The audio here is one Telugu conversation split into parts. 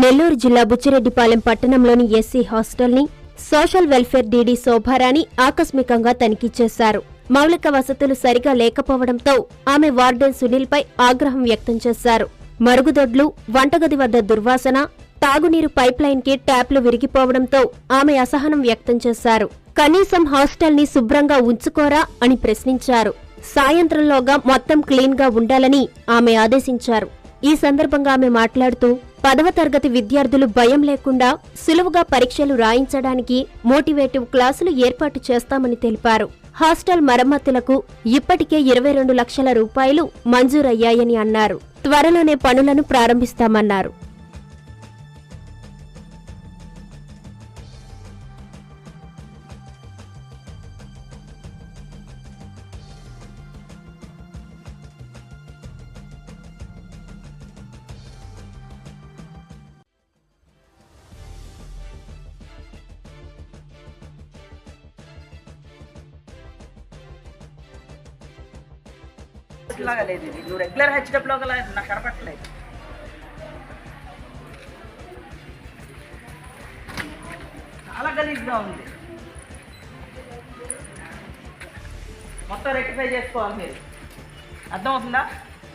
నెల్లూరు జిల్లా బుచ్చిరెడ్డిపాలెం పట్టణంలోని ఎస్సీ హాస్టల్ని సోషల్ వెల్ఫేర్ డీడీ శోభారాణి ఆకస్మికంగా తనిఖీ చేశారు. మౌలిక వసతులు సరిగా లేకపోవడంతో ఆమె వార్డెన్ సునీల్పై ఆగ్రహం వ్యక్తం చేశారు. మరుగుదొడ్లు వంటగది వద్ద దుర్వాసన తాగునీరు పైప్లైన్కి ట్యాప్లు విరిగిపోవడంతో ఆమె అసహనం వ్యక్తం చేశారు. కనీసం హాస్టల్ని శుభ్రంగా ఉంచుకోరా అని ప్రశ్నించారు. సాయంత్రంలోగా మొత్తం క్లీన్గా ఉండాలని ఆమె ఆదేశించారు. ఈ సందర్భంగా ఆమె మాట్లాడుతూ పదవ తరగతి విద్యార్థులు భయం లేకుండా సులువుగా పరీక్షలు రాయించడానికి మోటివేటివ్ క్లాసులు ఏర్పాటు చేస్తామని తెలిపారు. హాస్టల్ మరమ్మతులకు ఇప్పటికే ఇరవై రెండు లక్షల రూపాయలు మంజూరయ్యాయని అన్నారు. త్వరలోనే పనులను ప్రారంభిస్తామన్నారు. లాగా లేదు ఇది. నువ్వు రెగ్యులర్ హెచ్డబ్లో గల నాకు కనపట్టలేదు చాలా గలీజ్గా ఉంది. మొత్తం రెక్టిఫై చేసుకోవాలి మీరు. అర్థమవుతుందా?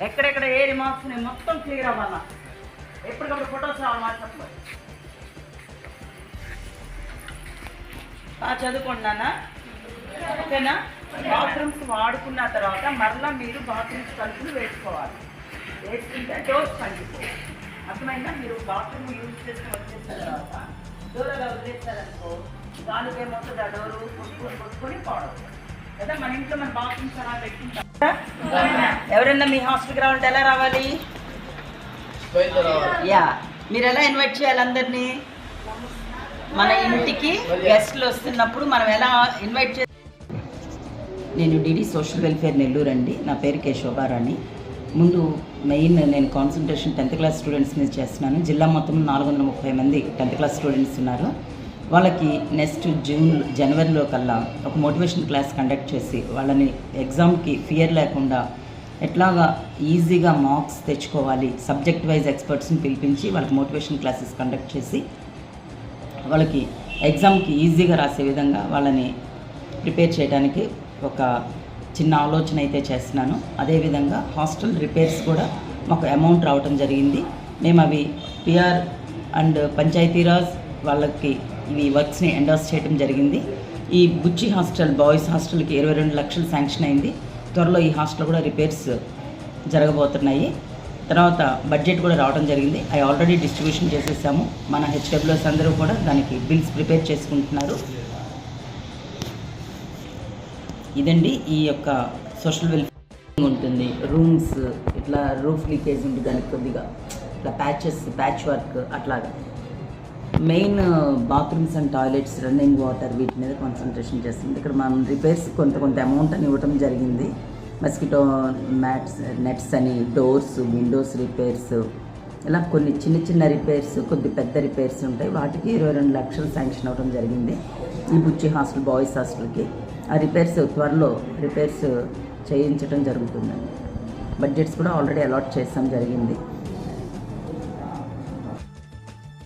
ఎక్కడెక్కడ ఏ రిమార్క్స్ నేను మొత్తం క్లియర్ అవ్వాలా? ఎప్పటికప్పుడు ఫొటోస్ రావాలి వాట్సాప్లో? బాగా చదువుకోండి నాన్న. ఓకేనా? బాత్రూమ్స్ వాడుకున్న తర్వాత మరలా మీరు బాత్రూమ్స్ తలుపులు వేసుకోవాలి. వేసుకుంటే డోర్స్ పండిపోవాలి అర్థమైందా? మీరు బాత్రూమ్ యూజ్ చేసుకుని వచ్చేసిన తర్వాత డోర్ అలా వదిలేస్తారనుకో దానికి ఏమవుతుంది ఆ డోరు కొట్టుకొని కొట్టుకొని పాడవు కదా మన ఇంట్లో మన బాత్రూమ్స్ అలా పెట్టుకుంటాం ఎవరైనా మీ హాస్టల్కి రావాలంటే ఎలా రావాలి. యా. మీరు ఎలా ఇన్వైట్ చేయాలి అందరినీ? మన ఇంటికి గెస్ట్లు వస్తున్నప్పుడు మనం ఎలా ఇన్వైట్ చే నేను డిడి సోషల్ వెల్ఫేర్ నెల్లూరు అండి. నా పేరు కే శోభారాణి ముందు మెయిన్ నేను కాన్సన్ట్రేషన్ టెన్త్ క్లాస్ స్టూడెంట్స్ మీద చేస్తున్నాను. జిల్లా మొత్తం నాలుగు వందల ముప్పై మంది టెన్త్ క్లాస్ స్టూడెంట్స్ ఉన్నారు. వాళ్ళకి నెక్స్ట్ జూన్ జనవరిలో కల్లా ఒక మోటివేషన్ క్లాస్ కండక్ట్ చేసి వాళ్ళని ఎగ్జామ్కి ఫియర్ లేకుండా ఎట్లాగా ఈజీగా మార్క్స్ తెచ్చుకోవాలి సబ్జెక్ట్ వైజ్ ఎక్స్పర్ట్స్ని పిలిపించి వాళ్ళకి మోటివేషన్ క్లాసెస్ కండక్ట్ చేసి వాళ్ళకి ఎగ్జామ్కి ఈజీగా రాసే విధంగా వాళ్ళని ప్రిపేర్ చేయడానికి ఒక చిన్న ఆలోచన అయితే చేస్తున్నాను. అదేవిధంగా హాస్టల్ రిపేర్స్ కూడా మాకు అమౌంట్ రావటం జరిగింది. మేము అవి పిఆర్ అండ్ పంచాయతీరాజ్ వాళ్ళకి ఇవి వర్క్స్ని ఎండోస్ చేయడం జరిగింది. ఈ బుచ్చి హాస్టల్ బాయ్స్ హాస్టల్కి ఇరవై రెండు లక్షలు శాంక్షన్ అయింది. త్వరలో ఈ హాస్టల్ కూడా రిపేర్స్ జరగబోతున్నాయి. తర్వాత బడ్జెట్ కూడా రావడం జరిగింది. అవి ఆల్రెడీ డిస్ట్రిబ్యూషన్ చేసేసాము. మన హెచ్డబ్ల్యూఎస్ అందరూ కూడా దానికి బిల్స్ ప్రిపేర్ చేసుకుంటున్నారు. ఇదండి ఈ యొక్క సోషల్ వెల్ఫేర్ ఉంటుంది. రూమ్స్ ఇట్లా రూఫ్ లీకేజ్ ఉంటుంది దానికి కొద్దిగా. ఇట్లా ప్యాచెస్ ప్యాచ్ వర్క్ అట్లాగా. Main bathrooms and toilets running water వీటి మీద కాన్సన్ట్రేషన్ చేస్తుంది. ఇక్కడ మనం రిపేర్స్ కొంత కొంత అమౌంట్ అని ఇవ్వటం జరిగింది. మస్కిటో మ్యాట్స్ నెట్స్ అని డోర్స్ విండోస్ రిపేర్స్ ఇలా కొన్ని చిన్న చిన్న రిపేర్స్ కొద్ది పెద్ద రిపేర్స్ ఉంటాయి. వాటికి ఇరవై రెండు లక్షలు శాంక్షన్ అవ్వడం జరిగింది. ఈ బుచ్చి హాస్టల్ బాయ్స్ హాస్టల్కి. ఆ రిపేర్స్ త్వరలో రిపేర్స్ చేయించడం జరుగుతుందండి. బడ్జెట్స్ కూడా ఆల్రెడీ అలాట్ చేస్తాం జరిగింది.